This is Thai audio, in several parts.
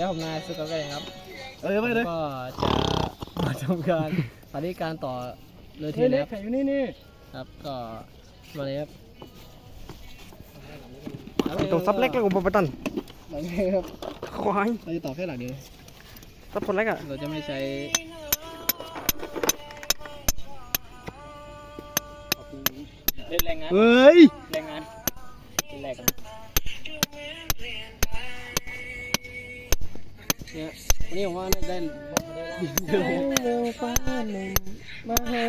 แล้วผมนายสุกเกครับเออไปเลยก็จะมาทำการปฏิการต่อเรือเทีเฮ้ยยนเล็นะกครับแข่งอยู่นี่นี่ครับก็มาเลยครับตัวซับเล็กแล้วกูปะตันหลังนี้ครับควายเราจะต่อแค่หลังเดียวซับคนเล็กอะเราจะไม่ใช้เล่นแรงงานเฮ้ย เนี่ยวันนี้ผมว่าน่าจะได้เร็วฟ้าหนึ่งมาหา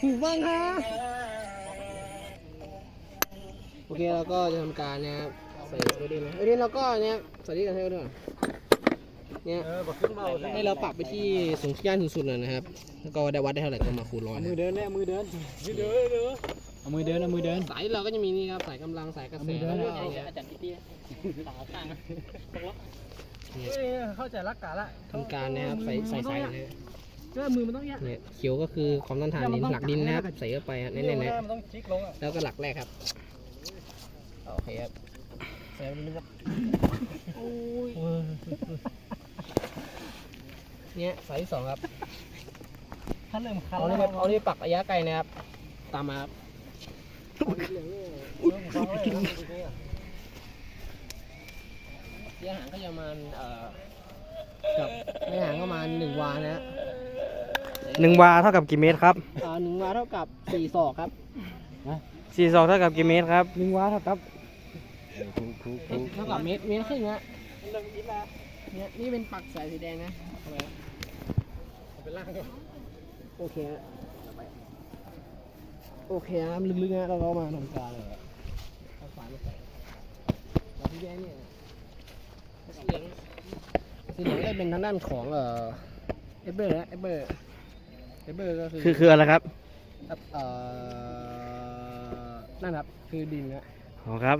หูบ้างคะโอเคเราก็จะทำการนะครับใส่เอเดนนะเอเดนเราก็เนี่ยใส่ที่กันให้ด้วยเนี่ยให้เราปรับไปที่สูงที่ย่านสูงสุดเลยนะครับแล้วก็ได้วัดได้เท่าไหร่ก็มาคูณร้อยมือเดินเนี่ยมือเดินมือเดินเด้อ เอามือเดินเอามือเดิน สายเราก็จะมีนี่ครับสายกำลังสายกระแสมือเดิน แล้วเอาก็อย่างเงี้ยอาจารย์พี่ตี้ต่างข้างตกลงเข้าใจรักกะละทำการนะครับใส่ใส่สายเลยเจ้ามือมันต้องแยกเนี่ยเขียวก็คือความต้านทานดินหลักดินนะครับใส่เข้าไปอะแน่นๆนะมันต้องจิกลงอะแล้วก็หลักแรกครับโอเคครับใส่ไปเลยครับเนี่ยสายที่สองครับถ้าเริ่มคันเอานี่ครับเอานี่ปักระยะไกลนะครับตามมาครับ ระยะห่างก็จะประมาณเอ่อกับระยะห่างก็ประมาณหนึ่งวานะฮะหนึ่งวาเท่ากับกี่เมตรครับอ่าหนึ่งวาเท่ากับสี่ศอกครับสี่สองเท่ากับกี่เมตรครับหนึ่งวาเท่ากับเท่ากับเมตรเมตรครึ่งฮะเนี่ยนี่เป็นปักสายสีแดงนะเอาไปเป็นล่างก่อนโอเคฮะ โอเคครับลึกๆนะเราก็มาทำการเลยเอาฝามาใส่แล้วสีแดงเนี่ยสีเหลืองสีเหลืองได้เป็นทางด้านของเอ่อเอเบอร์นะเอเบอร์เอเบอร์ก็คือคือคืออะไรครับครับเอ่อนั่นครับคือดินนะอ๋อครับ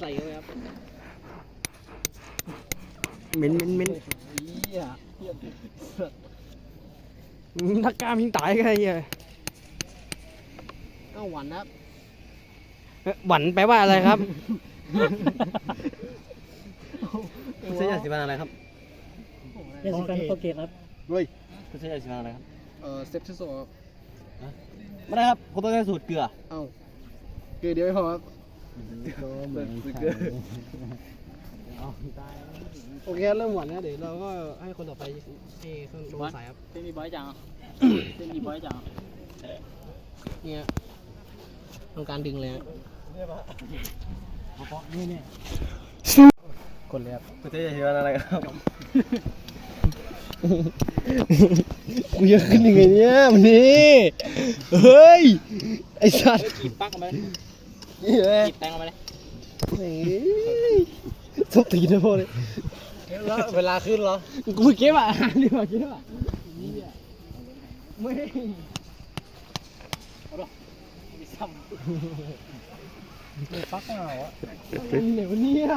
ใส่เข้าไปครับมินมินมินเหี้ย นักกล้ามยิงตายกันไอ้เหี้ยเอ้าหวานนะครับเอ๊ะหวันแปลว่าอะไรครับ คุณใช้ยาสีฟันอะไรครับยาสีฟันโปรเกตครับ เฮ้ยคุณใช้ยาสีฟันอะไรครับ เอ่อเซปทิโซครับไม่ได้ครับผมต้องใช้สูตรเกลือ เอ้าเกลือเดียวไม่พอครับ โอเคเริ่มหวานแล้วเดี๋ยวเราก็ให้คนต่อไปให้คนลงสายครับเป็นมีบอยจังเป็นมีบอยจังเนี่ยทำการดึงเลยฮะนี่เนี่ยกดเลยครับคุณใช้ยาสีฟันอะไรครับกูจะขึ้นยังไงเนี่ยมันนี่เฮ้ยไอ้สัตว์กีบปักออกมาเลยนี่เลยกีบแตงออกมาเลย ทุบตีนะพ่อเลยแล้วเวลาขึ้นเหรอ กูเก็บอะดีกว่าเก็บอะไม่มีซ้ำไม่ปักเหงาอะเหนียวเนี่ย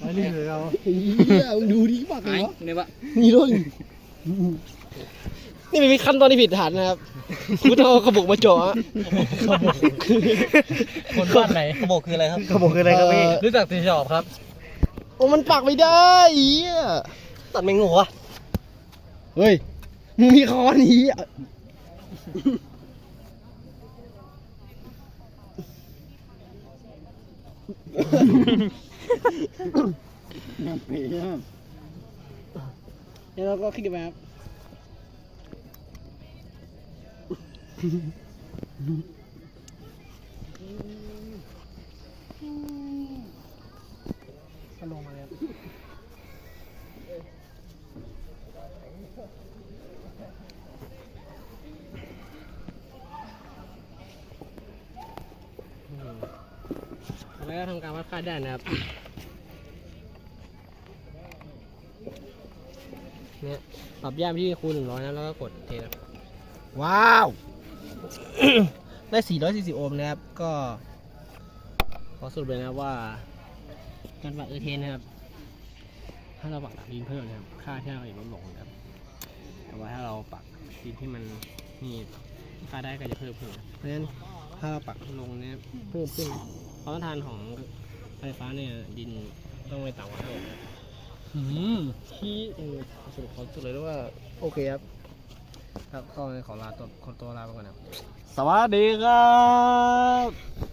ไปเรื่อยเราเฮียมึงดูดิปากเลยวะเนี่ยปะนี่ด้วยนี่เป็นขั้นตอนที่ผิดฐานนะครับ กูต้องเอากระบอกมาเจาะอะคนบ้านไหนขบกคืออะไรครับเขาบอกคืออะไรครับพี่รู้จักตีชอบครับ โอ้มันปักไม่ได้เฮียตัดไม่งูวะเฮ้ยมึงมีคอนนี้อะเปียแล้วเราก็คลิกไปครับ ลงมาเลยครับแล้วก็ทำการวัดค่าได้นะครับ เนี่ย ปรับย่ามที่คูณหนึ่งร้อยนะแล้วก็กดเทนะว้าว ได้ 440 โอห์มนะครับ ก็ ขอสรุปเลยนะว่า การวัดเออเทนนะครับ ถ้าเราปักดินเพิ่มนะครับ ค่าที่เราเห็นลดลงนะครับ แต่ว่าถ้าเราปักดินที่มันมีค่าได้ก็จะเพิ่มขึ้น เพราะฉะนั้นถ้าเราปักลงเนี่ยเพิ่มขึ้นความต้านทานของไฟฟ้าเนี่ยดินต้องไม่ต่ำกว่าเท่าไหร่ที่สรุปขอสรุปเลยว่าโอเคครับ ครับต้องขอลาตัวคนตัวลาไปก่อนนะสวัสดีครับ